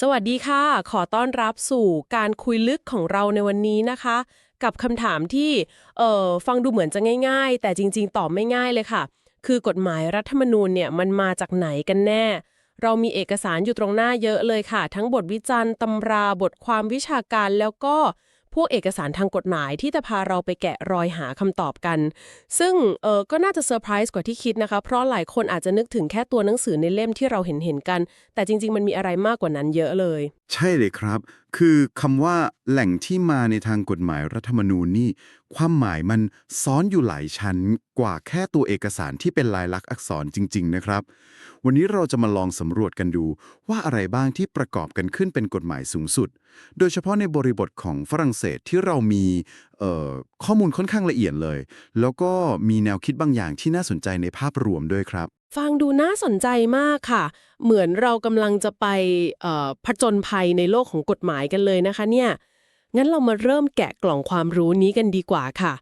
สวัสดีค่ะ ขอต้อนรับสู่การคุยลึกของเราในวันนี้นะคะ กับคำถามที่เอ่อฟังดูเหมือนจะง่าย ๆ แต่จริง ๆ ตอบไม่ง่ายเลยค่ะ คือกฎหมายรัฐธรรมนูญเนี่ยมันมาจากไหนกันแน่ เรามีเอกสารอยู่ตรงหน้าเยอะเลยค่ะ ทั้งบทวิจารณ์ตำราบทความวิชาการแล้วก็ พวกเอกสารทางกฎหมายที่จะพาเราไปแกะรอยหาคำตอบกัน ซึ่งเออก็น่าจะเซอร์ไพรส์กว่าที่คิดนะคะ เพราะหลายคนอาจจะนึกถึงแค่ตัวหนังสือในเล่มที่เราเห็นเห็นกัน แต่จริง ๆ มันมีอะไรมากกว่านั้นเยอะเลย ใช่เลยครับ คือคำว่าแหล่งที่มาในทางกฎหมายรัฐธรรมนูญนี่ ความหมายมันซ้อนอยู่หลายชั้นกว่าแค่ตัวเอกสารที่เป็นลายลักษณ์อักษรจริง ๆ นะครับ วันนี้เราจะมาลองสำรวจกันดูว่าอะไรบ้างที่ประกอบกันขึ้นเป็นกฎหมายสูงสุด โดยเฉพาะในบริบทของฝรั่งเศสที่เรามีข้อมูลค่อนข้างละเอียดเลย แล้วก็มีแนวคิดบางอย่างที่น่าสนใจในภาพรวมด้วยครับ ฟังดูน่าสนใจมากค่ะ เหมือนเรากำลังจะไปผจญภัยในโลกของกฎหมายกันเลยนะคะเนี่ย งั้นเรามาเริ่มแกะกล่องความรู้นี้กันดีกว่าค่ะ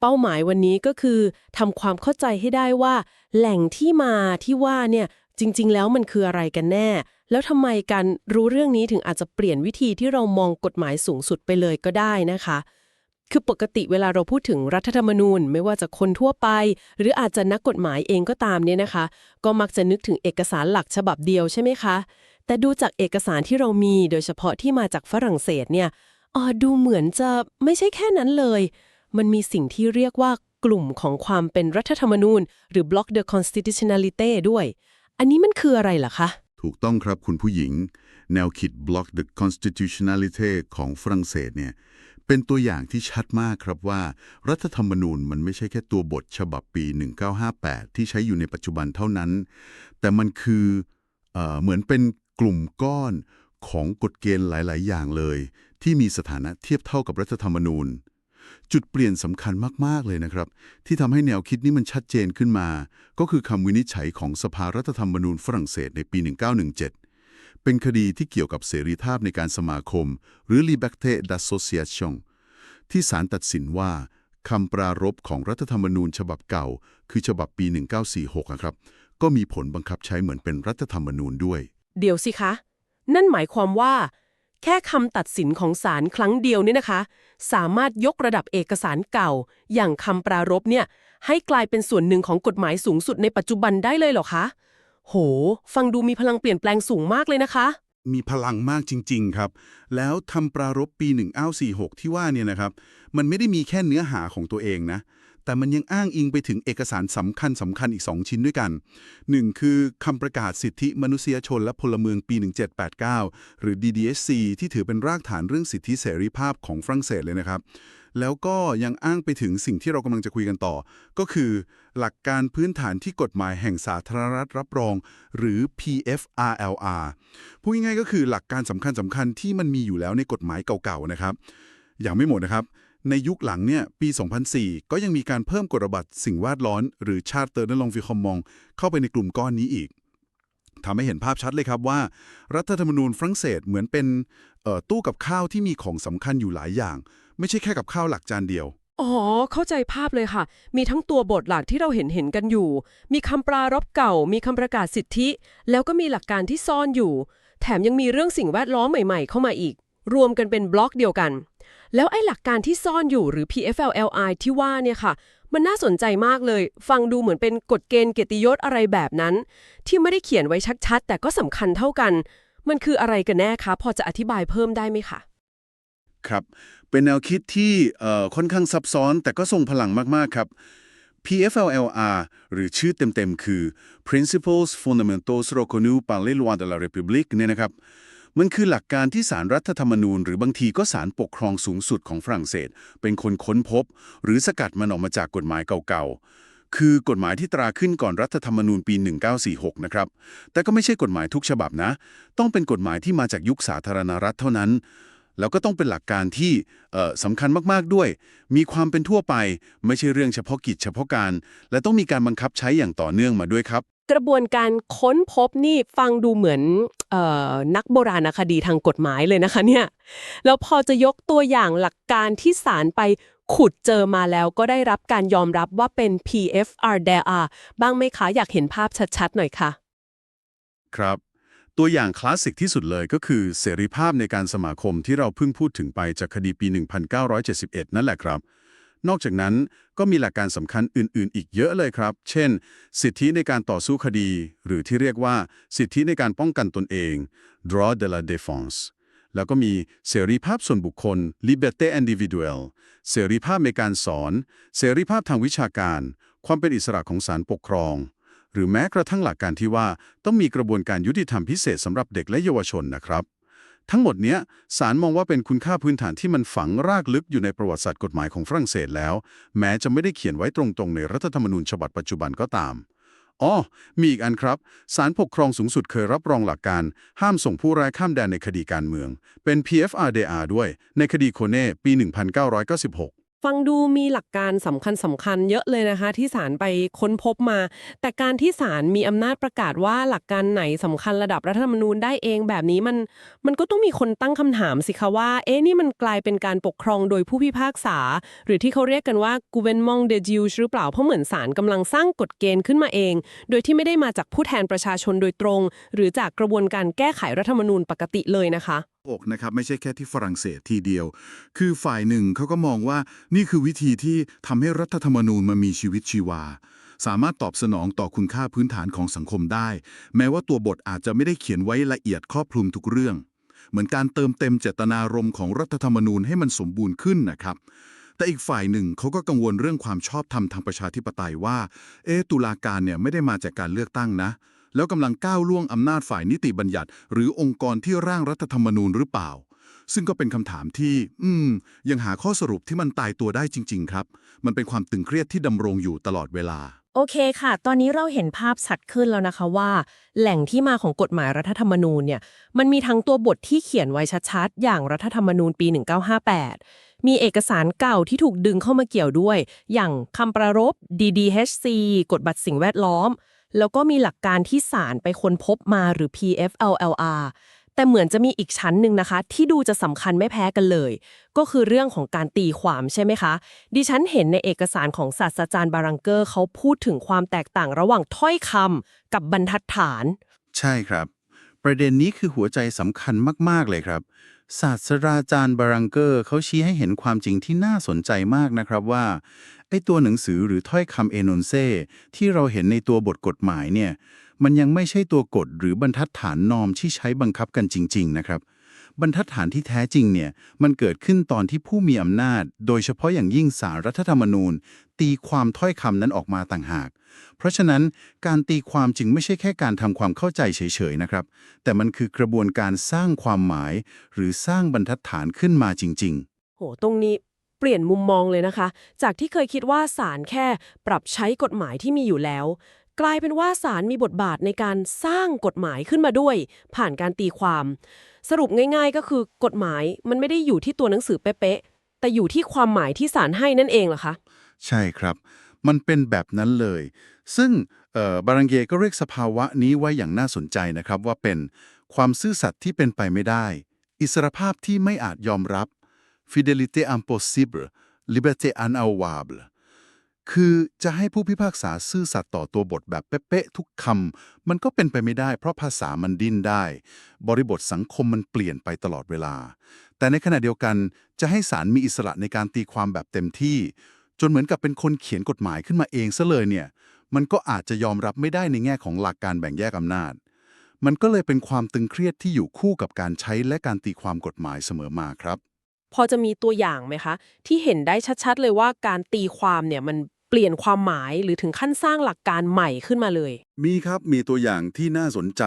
เป้าหมายวันนี้ก็คือทำความเข้าใจให้ได้ว่า แหล่งที่มาที่ว่าเนี่ยจริง ๆ แล้วมันคืออะไรกันแน่ แล้วทำไมการรู้เรื่องนี้ถึงอาจจะเปลี่ยนวิธีที่เรามองกฎหมายสูงสุดไปเลยก็ได้นะคะ คือปกติเวลาเราพูดถึงรัฐธรรมนูญ ไม่ว่าจะคนทั่วไป หรืออาจจะนักกฎหมายเองก็ตามเนี่ยนะคะ ก็มักจะนึกถึงเอกสารหลักฉบับเดียวใช่ไหมคะ แต่ดูจากเอกสารที่เรามีโดยเฉพาะที่มาจากฝรั่งเศสเนี่ยอ๋อดูเหมือนจะไม่ใช่แค่นั้นเลย มันมีสิ่งที่เรียกว่ากลุ่มของความเป็นรัฐธรรมนูญ หรือ block de constitutionnalité ด้วย อันนี้มันคืออะไรล่ะคะ ถูกต้องครับคุณผู้หญิง แนวคิด block the constitutionality ของฝรั่งเศสเนี่ย เป็นตัวอย่างที่ชัดมากครับว่า รัฐธรรมนูญมันไม่ใช่แค่ตัวบทฉบับปี 1958 ที่ใช้อยู่ในปัจจุบันเท่านั้น แต่มันคือเอเหมือนเป็นกลุ่มก้อนของกฎเกณฑ์หลาย ๆ อย่างเลย ที่มีสถานะเทียบเท่ากับรัฐธรรมนูญ จุดเปลี่ยนสำคัญมาก ๆ เลยนะครับ ที่ทำให้แนวคิดนี้มันชัดเจนขึ้นมา ก็คือคำวินิจฉัยของสภารัฐธรรมนูญฝรั่งเศสในปี 1917 เป็นคดีที่เกี่ยวกับเสรีภาพในการสมาคม หรือ liberté d'association ที่ศาลตัดสินว่าคำปรารภของรัฐธรรมนูญฉบับเก่า คือฉบับปี 1946อะครับ ก็มีผลบังคับใช้เหมือนเป็นรัฐธรรมนูญด้วย เดี๋ยวสิคะ นั่นหมายความว่า แค่คำตัดสินของศาลครั้งเดียวเนี่ยนะคะ สามารถยกระดับเอกสารเก่า อย่างคำปรารภเนี่ยให้กลายเป็นส่วนหนึ่งของกฎหมายสูงสุดในปัจจุบันได้เลยเหรอคะ โห ฟังดูมีพลังเปลี่ยนแปลงสูงมากเลยนะคะ มีพลังมากจริง ๆ ครับ แล้วทำปรารภปี 1946 ที่ว่าเนี่ยนะครับ มันไม่ได้มีแค่เนื้อหาของตัวเองนะ แต่มันยังอ้างอิงไปถึงเอกสารสำคัญสำคัญอีก 2 ชิ้นด้วยกัน 1 คือคำประกาศสิทธิมนุษยชนและพลเมืองปี 1789 หรือ DDSC ที่ถือเป็นรากฐานเรื่องสิทธิเสรีภาพของฝรั่งเศสเลยนะครับ แล้วก็ยังอ้างไปถึงสิ่งที่เรากำลังจะคุยกันต่อ ก็คือหลักการพื้นฐานที่กฎหมายแห่งสาธารณรัฐรับรอง หรือ PFRLR พูดง่ายๆก็คือหลักการสำคัญสำคัญๆที่มันมีอยู่แล้วในกฎหมายเก่าๆนะครับ อย่างไม่หมดนะครับ ในยุคหลังเนี่ยปี 2004 ก็ยังมีการเพิ่มกฎบัตรสิ่งแวดล้อมหรือชาติเตอร์นลองฟิคอมมอง เข้าไปในกลุ่มก้อนนี้อีกทำให้เห็นภาพชัดเลยครับว่า รัฐธรรมนูญฝรั่งเศสเหมือนเป็นตู้กับข้าวที่มีของสำคัญอยู่หลายอย่าง ไม่ใช่แค่กับข้าวหลักจานเดียว อ๋อ เข้าใจภาพเลยค่ะ มีทั้งตัวบทหลักที่เราเห็นเห็นกันอยู่ มีคำปรารภเก่า มีคำประกาศสิทธิ แล้วก็มีหลักการที่ซ่อนอยู่ แถมยังมีเรื่องสิ่งแวดล้อมใหม่ๆ เข้ามาอีก รวมกันเป็นบล็อกเดียวกัน แล้วไอ้หลักการที่ซ่อนอยู่หรือ PFLLI ที่ว่าเนี่ยค่ะ มันน่าสนใจมากเลย ฟังดูเหมือนเป็นกฎเกณฑ์เกียรติยศอะไรแบบนั้น ที่ไม่ได้เขียนไว้ชัดๆ แต่ก็สำคัญเท่ากัน มันคืออะไรกันแน่คะ พอจะอธิบายเพิ่มได้ไหมคะ ครับ เป็นแนวคิดที่ค่อนข้างซับซ้อนแต่ก็ทรงพลังมาก ๆ ครับ PFLLR หรือชื่อเต็ม ๆ คือ Principles Fondamentaux Reconnus par les lois de la République เนี่ยนะครับ มันคือหลักการที่ศาลรัฐธรรมนูญ หรือบางทีก็ศาลปกครองสูงสุดของฝรั่งเศส เป็นคนค้นพบ หรือสกัดมันออกมาจากกฎหมายเก่าๆ คือกฎหมายที่ตราขึ้นก่อนรัฐธรรมนูญปี 1946 นะครับ แต่ก็ไม่ใช่กฎหมายทุกฉบับนะ ต้องเป็นกฎหมายที่มาจากยุคสาธารณรัฐเท่านั้น แล้วก็ต้องเป็นหลักการที่เอ่อสำคัญมากๆด้วย มีความเป็นทั่วไป ไม่ใช่เรื่องเฉพาะกิจเฉพาะการ และต้องมีการบังคับใช้อย่างต่อเนื่องมาด้วยครับ กระบวนการค้นพบนี่ฟังดูเหมือนเออนักโบราณคดีทางกฎหมายเลยนะคะเนี่ยแล้วพอจะยกตัวอย่างหลักการที่ศาลไปขุดเจอมาแล้วก็ได้รับการยอมรับว่าเป็น PFR d a r บ้างไหมคะอยากเห็นภาพชัดๆหน่อยค่ะ ครับ ตัวอย่างคลาสสิกที่สุดเลยก็คือเสรีภาพในการสมาคมที่เราเพิ่งพูดถึงไปจากคดีปี 1971 นั่นแหละครับ นอกจากนั้นก็มีหลักการสำคัญอื่น ๆ อีกเยอะเลยครับ เช่น สิทธิในการต่อสู้คดี หรือที่เรียกว่าสิทธิในการป้องกันตนเอง droit de la défense แล้วก็มีเสรีภาพส่วนบุคคล liberté individuelle เสรีภาพในการสอน เสรีภาพทางวิชาการ ความเป็นอิสระของศาลปกครอง หรือแม้กระทั่งหลักการที่ว่าต้องมีกระบวนการยุติธรรมพิเศษสำหรับเด็กและเยาวชนนะครับ ทั้งหมดเนี้ยศาลมองว่าเป็นคุณค่าพื้นฐานที่มันฝังรากลึกอยู่ในประวัติศาสตร์กฎหมายของฝรั่งเศสแล้ว แม้จะไม่ได้เขียนไว้ตรงๆ ในรัฐธรรมนูญฉบับปัจจุบันก็ตามอ๋อมีอีกอันครับศาลปกครองสูงสุดเคยรับรองหลักการ ห้ามส่งผู้ร้ายข้ามแดนในคดีการเมือง เป็น PFRDR ด้วย ในคดีโคเน่ปี 1996 ฟังดูมีหลักการสำคัญสำคัญเยอะเลยนะคะ ที่ศาลไปค้นพบมา แต่การที่ศาลมีอำนาจประกาศว่าหลักการไหนสำคัญระดับรัฐธรรมนูญได้เองแบบนี้มัน มันก็ต้องมีคนตั้งคำถามสิคะว่า เอ๊ะนี่มันกลายเป็นการปกครองโดยผู้พิพากษา หรือที่เขาเรียกกันว่า gouvernement de juge หรือเปล่าเพราะเหมือนศาลกำลังสร้างกฎเกณฑ์ขึ้นมาเอง โดยที่ไม่ได้มาจากผู้แทนประชาชนโดยตรง หรือจากกระบวนการแก้ไขรัฐธรรมนูญปกติเลยนะคะอกนะครับไม่ใช่แค่ที่ฝรั่งเศสทีเดียว คือฝ่ายหนึ่งเขาก็มองว่านี่คือวิธีที่ทำให้รัฐธรรมนูญมันมีชีวิตชีวา สามารถตอบสนองต่อคุณค่าพื้นฐานของสังคมได้ แม้ว่าตัวบทอาจจะไม่ได้เขียนไว้ละเอียดครอบคลุมทุกเรื่อง เหมือนการเติมเต็มเจตนารมณ์ของรัฐธรรมนูญให้มันสมบูรณ์ขึ้นนะครับแต่อีกฝ่ายหนึ่งเขาก็กังวลเรื่องความชอบธรรมทางประชาธิปไตยว่า เอตุลาการเนี่ยไม่ได้มาจากการเลือกตั้งนะ แล้วกำลังก้าวล่วงอำนาจฝ่ายนิติบัญญัติ หรือองค์กรที่ร่างรัฐธรรมนูญหรือเปล่า ซึ่งก็เป็นคำถามที่ อืม ยังหาข้อสรุปที่มันตายตัวได้จริง ๆ ครับ มันเป็นความตึงเครียดที่ดำรงอยู่ตลอดเวลา โอเคค่ะ ตอนนี้เราเห็นภาพชัดขึ้นแล้วนะคะว่า แหล่งที่มาของกฎหมายรัฐธรรมนูญเนี่ย มันมีทั้งตัวบทที่เขียนไว้ชัดๆ อย่างรัฐธรรมนูญปี 1958 มีเอกสารเก่าที่ถูกดึงเข้ามาเกี่ยวด้วย อย่างคำประรบ DDHC กฎบัตรสิ่งแวดล้อม แล้วก็มีหลักการที่ศาลไปค้นพบมาหรือ PFLLR แต่เหมือนจะมีอีกชั้นหนึ่งนะคะ ที่ดูจะสำคัญไม่แพ้กันเลย ก็คือเรื่องของการตีความใช่ไหมคะ ดิฉันเห็นในเอกสารของศาสตราจารย์บารังเกอร์เขาพูดถึงความแตกต่างระหว่างถ้อยคำกับบรรทัดฐาน ใช่ครับ ประเด็นนี้คือหัวใจสำคัญมาก ๆ เลยครับศาสตราจารย์บารังเกอร์เขาชี้ให้เห็นความจริงที่น่าสนใจมากนะครับว่า ไอตัวหนังสือหรือถ้อยคำเอนนเซที่เราเห็นในตัวบทกฎหมายเนี่ยมันยังไม่ใช่ตัวกฎหรือบรรทัดฐานนอมที่ใช้บังคับกันจริง ๆ นะครับ บรรทัดฐานที่แท้จริงเนี่ยมันเกิดขึ้นตอนที่ผู้มีอำนาจ โดยเฉพาะอย่างยิ่งสารรัฐธรรมนูญ ตีความถ้อยคำนั้นออกมาต่างหาก เพราะฉะนั้นการตีความจึงไม่ใช่แค่การทำความเข้าใจเฉยๆนะครับ แต่มันคือกระบวนการสร้างความหมาย หรือสร้างบรรทัดฐานขึ้นมาจริง ๆ โห ตรงนี้ เปลี่ยนมุมมองเลยนะคะ จากที่เคยคิดว่าศาลแค่ปรับใช้กฎหมายที่มีอยู่แล้ว กลายเป็นว่าศาลมีบทบาทในการสร้างกฎหมายขึ้นมาด้วย ผ่านการตีความ สรุปง่าย ๆ ก็คือกฎหมายมันไม่ได้อยู่ที่ตัวหนังสือเป๊ะๆแต่อยู่ที่ความหมายที่ศาลให้นั่นเองเหรอคะใช่ครับ มันเป็นแบบนั้นเลย ซึ่งบารังเกก็เรียกสภาวะนี้ไว้อย่างน่าสนใจนะครับว่าเป็นความซื่อสัตย์ที่เป็นไปไม่ได้ อิสรภาพที่ไม่อาจยอมรับ fidelité impossible liberté inavouable คือจะให้ผู้พิพากษาซื่อสัตย์ต่อตัวบทแบบเป๊ะๆทุกคำ มันก็เป็นไปไม่ได้ เพราะภาษามันดิ้นได้ บริบทสังคมมันเปลี่ยนไปตลอดเวลา แต่ในขณะเดียวกันจะให้ศาลมีอิสระในการตีความแบบเต็มที่ จนเหมือนกับเป็นคนเขียนกฎหมายขึ้นมาเองซะเลยเนี่ย มันก็อาจจะยอมรับไม่ได้ในแง่ของหลักการแบ่งแยกอำนาจ มันก็เลยเป็นความตึงเครียดที่อยู่คู่กับการใช้และการตีความกฎหมายเสมอมาครับ พอจะมีตัวอย่างไหมคะ ที่เห็นได้ชัดๆ เลยว่าการตีความเนี่ยมันเปลี่ยนความหมายหรือถึงขั้นสร้างหลักการใหม่ขึ้นมาเลย มีครับมีตัวอย่างที่น่าสนใจ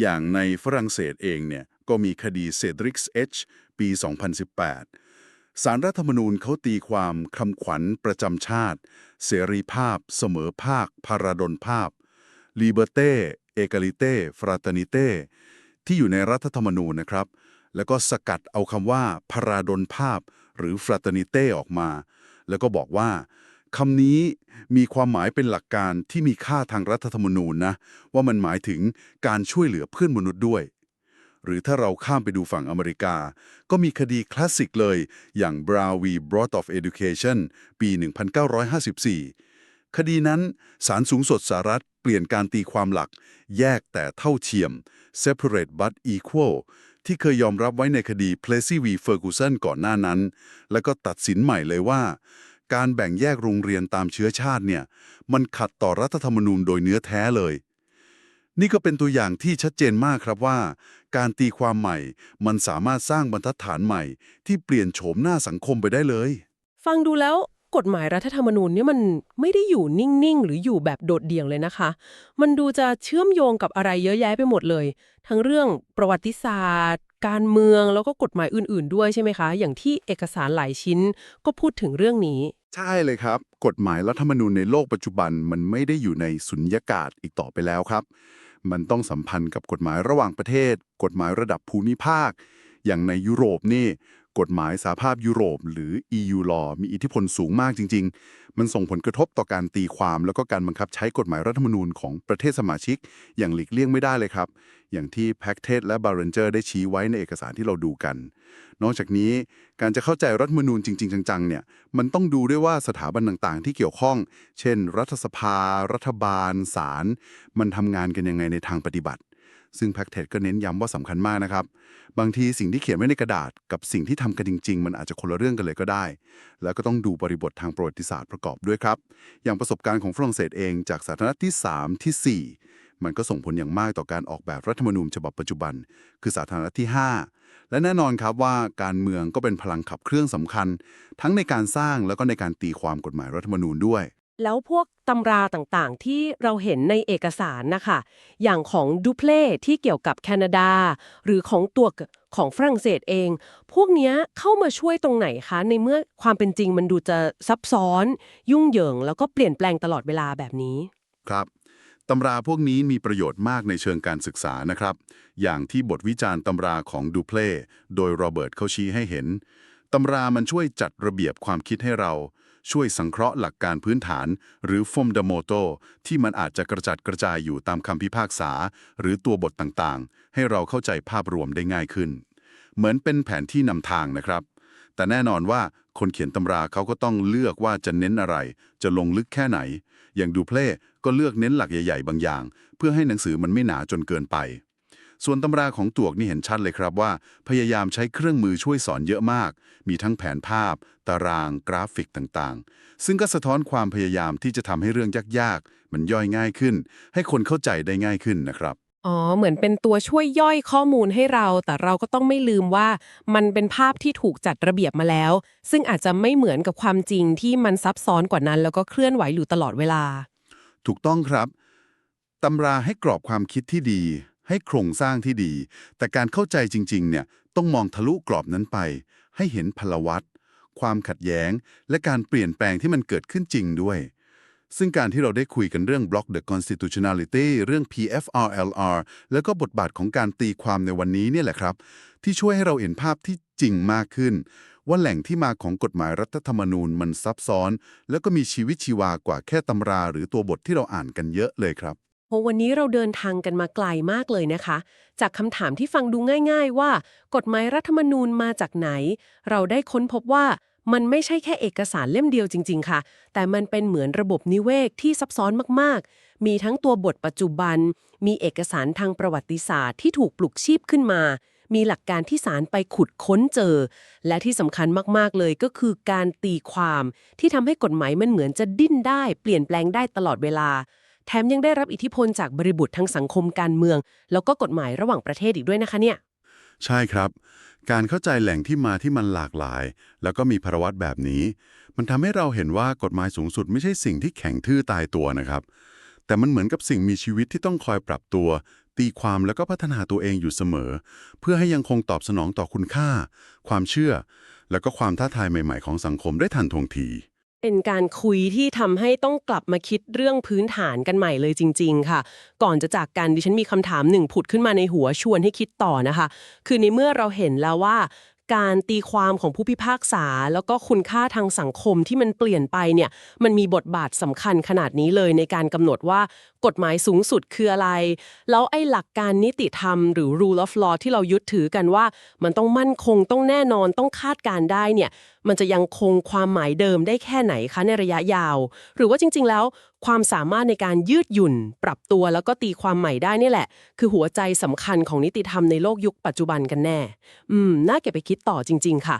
อย่างในฝรั่งเศสเองเนี่ยก็มีคดีเซดริกส์เอชปี 2018 สารรัฐธรรมนูญเขาตีความคำขวัญประจำชาติ เสรีภาพ เสมอภาค พาราดลภาพ liberté égalité fraternité ที่อยู่ในรัฐธรรมนูญนะครับ แล้วก็สกัดเอาคำว่าพาราดลภาพ หรือ fraternité ออกมา แล้วก็บอกว่าคำนี้มีความหมายเป็นหลักการที่มีค่าทางรัฐธรรมนูญนะ ว่ามันหมายถึงการช่วยเหลือเพื่อนมนุษย์ด้วย หรือถ้าเราข้ามไปดูฝั่งอเมริกา ก็มีคดีคลาสสิกเลย อย่าง Brown v. Board of Education ปี 1954 คดีนั้นศาลสูงสุดสหรัฐเปลี่ยนการตีความหลัก แยกแต่เท่าเทียม separate but equal ที่เคยยอมรับไว้ในคดี Plessy v Ferguson ก่อนหน้านั้น แล้วก็ตัดสินใหม่เลยว่า การแบ่งแยกโรงเรียนตามเชื้อชาติเนี่ย มันขัดต่อรัฐธรรมนูญโดยเนื้อแท้เลย นี่ก็เป็นตัวอย่างที่ชัดเจนมากครับว่า การตีความใหม่มันสามารถสร้างบรรทัดฐานใหม่ ที่เปลี่ยนโฉมหน้าสังคมไปได้เลย ฟังดูแล้ว กฎหมายรัฐธรรมนูญเนี่ยมันไม่ได้อยู่นิ่งๆ หรืออยู่แบบโดดเดี่ยวเลยนะคะ มันดูจะเชื่อมโยงกับอะไรเยอะแยะไปหมดเลย ทั้งเรื่องประวัติศาสตร์ การเมืองแล้วก็กฎหมายอื่นๆ ด้วยใช่ไหมคะ อย่างที่เอกสารหลายชิ้นก็พูดถึงเรื่องนี้ ใช่เลยครับ กฎหมายรัฐธรรมนูญในโลกปัจจุบันมันไม่ได้อยู่ในสุญญากาศอีกต่อไปแล้วครับ มันต้องสัมพันธ์กับกฎหมายระหว่างประเทศ กฎหมายระดับภูมิภาค อย่างในยุโรปนี่ กฎหมายสหภาพยุโรป หรือ EU law มีอิทธิพลสูงมากจริง ๆ มันส่งผลกระทบต่อการตีความแล้วก็การบังคับใช้กฎหมายรัฐธรรมนูญของประเทศสมาชิก อย่างหลีกเลี่ยงไม่ได้เลยครับ อย่างที่แพ็กเทสและบาร์เรนเจอร์ได้ชี้ไว้ในเอกสารที่เราดูกัน นอกจากนี้การจะเข้าใจรัฐธรรมนูญจริง ๆ จังๆ เนี่ย มันต้องดูด้วยว่าสถาบันต่างๆ ที่เกี่ยวข้อง เช่น รัฐสภา รัฐบาล ศาล มันทำงานกันยังไงในทางปฏิบัติ ซึ่งแพ็กเทจก็เน้นย้ำว่าสำคัญมากนะครับ บางทีสิ่งที่เขียนไว้ในกระดาษ กับสิ่งที่ทำกันจริง ๆ มันอาจจะคนละเรื่องกันเลยก็ได้ แล้วก็ต้องดูบริบททางประวัติศาสตร์ประกอบด้วยครับ อย่างประสบการณ์ของฝรั่งเศสเองจากศาสนที่ 3ทีสี่ 4 มันก็ส่งผลอย่างมากต่อการออกแบบรัฐธรรมนูญฉบับปัจจุบัน คือสาธารณที่ 5 และแน่นอนครับว่าการเมืองก็เป็นพลังขับเครื่องสำคัญ ทั้งในการสร้างแล้วก็ในการตีความกฎหมายรัฐธรรมนูญด้วย แล้วพวกตำราต่างๆ ที่เราเห็นในเอกสารนะคะ อย่างของดูเพลที่เกี่ยวกับแคนาดา หรือของตัวของฝรั่งเศสเอง พวกนี้เข้ามาช่วยตรงไหนคะ ในเมื่อความเป็นจริงมันดูจะซับซ้อน ยุ่งเหยิง แล้วก็เปลี่ยนแปลงตลอดเวลาแบบนี้ ครับตำราพวกนี้มีประโยชน์มากในเชิงการศึกษานะครับ อย่างที่บทวิจารณ์ตำราของดูเพลโดยโรเบิร์ตเขาชี้ให้เห็นตำรามันช่วยจัดระเบียบความคิดให้เรา ช่วยสังเคราะห์หลักการพื้นฐาน หรือฟอมดโมโตที่มันอาจจะกระจัดกระจายอยู่ตามคำพิพากษา หรือตัวบทต่างๆ ให้เราเข้าใจภาพรวมได้ง่ายขึ้น เหมือนเป็นแผนที่นำทางนะครับ แต่แน่นอนว่าคนเขียนตำราเขาก็ต้องเลือกว่าจะเน้นอะไร จะลงลึกแค่ไหน อย่างดูเพลก็เลือกเน้นหลักใหญ่ ๆ บางอย่าง เพื่อให้หนังสือมันไม่หนาจนเกินไป ส่วนตำราของตวกนี่เห็นชัดเลยครับว่า พยายามใช้เครื่องมือช่วยสอนเยอะมาก มีทั้งแผนภาพ ตาราง กราฟิกต่างๆ ซึ่งก็สะท้อนความพยายามที่จะทำให้เรื่องยากๆ มันย่อยง่ายขึ้น ให้คนเข้าใจได้ง่ายขึ้นนะครับอ๋อ เหมือนเป็นตัวช่วยย่อยข้อมูลให้เรา แต่เราก็ต้องไม่ลืมว่ามันเป็นภาพที่ถูกจัดระเบียบมาแล้ว ซึ่งอาจจะไม่เหมือนกับความจริงที่มันซับซ้อนกว่านั้น แล้วก็เคลื่อนไหวอยู่ตลอดเวลา ถูกต้องครับ ตำราให้กรอบความคิดที่ดี ให้โครงสร้างที่ดี แต่การเข้าใจจริง ๆ เนี่ยต้องมองทะลุกรอบนั้นไป ให้เห็นพลวัตความขัดแย้ง และการเปลี่ยนแปลงที่มันเกิดขึ้นจริงด้วย ซึ่งการที่เราได้คุยกันเรื่อง Block the Constitutionality เรื่อง PFRLR แล้วก็บทบาทของการตีความในวันนี้เนี่ยแหละครับ ที่ช่วยให้เราเห็นภาพที่จริงมากขึ้น ว่าแหล่งที่มาของกฎหมายรัฐธรรมนูญมันซับซ้อน แล้วก็มีชีวิตชีวากว่าแค่ตำราหรือตัวบทที่เราอ่านกันเยอะเลยครับ โหวันนี้เราเดินทางกันมาไกลมากเลยนะคะ จากคำถามที่ฟังดูง่าย ๆ ว่า กฎหมายรัฐธรรมนูญมาจากไหน เราได้ค้นพบว่ามันไม่ใช่แค่เอกสารเล่มเดียวจริง ๆ ค่ะ แต่มันเป็นเหมือนระบบนิเวศที่ซับซ้อนมากๆ มีทั้งตัวบทปัจจุบัน มีเอกสารทางประวัติศาสตร์ที่ถูกปลุกชีพขึ้นมา มีหลักการที่ศาลไปขุดค้นเจอ และที่สำคัญมากๆเลยก็คือการตีความ ที่ทำให้กฎหมายมันเหมือนจะดิ้นได้ เปลี่ยนแปลงได้ตลอดเวลา แถมยังได้รับอิทธิพลจากบริบททางสังคมการเมือง แล้วก็กฎหมายระหว่างประเทศอีกด้วยนะคะเนี่ย ใช่ครับ การเข้าใจแหล่งที่มาที่มันหลากหลาย แล้วก็มีพรวัตแบบนี้ มันทำให้เราเห็นว่ากฎหมายสูงสุดไม่ใช่สิ่งที่แข็งทื่อตายตัวนะครับ แต่มันเหมือนกับสิ่งมีชีวิตที่ต้องคอยปรับตัว ตีความแล้วก็พัฒนาตัวเองอยู่เสมอ เพื่อให้ยังคงตอบสนองต่อคุณค่า ความเชื่อ แล้วก็ความท้าทายใหม่ ๆ ของสังคมได้ทันท่วงที เป็นการคุยที่ทำให้ต้องกลับมาคิดเรื่องพื้นฐานกันใหม่เลยจริง ๆ ค่ะ ก่อนจะจากกันดิฉันมีคำถามหนึ่งผุดขึ้นมาในหัวชวนให้คิดต่อนะคะ คือในเมื่อเราเห็นแล้วว่า การตีความของผู้พิพากษา แล้วก็คุณค่าทางสังคมที่มันเปลี่ยนไปเนี่ย มันมีบทบาทสำคัญขนาดนี้เลยในการกำหนดว่ากฎหมายสูงสุดคืออะไร แล้วไอ้หลักการนิติธรรมหรือ rule of law ที่เรายึดถือกันว่า มันต้องมั่นคงต้องแน่นอนต้องคาดการได้เนี่ย มันจะยังคงความหมายเดิมได้แค่ไหนคะในระยะยาว หรือว่าจริง ๆ แล้ว ความสามารถในการยืดหยุ่น ปรับตัวแล้วก็ตีความใหม่ได้นี่แหละ คือหัวใจสำคัญของนิติธรรมในโลกยุคปัจจุบันกันแน่ อืม น่าเก็บไปคิดต่อจริง ๆ ค่ะ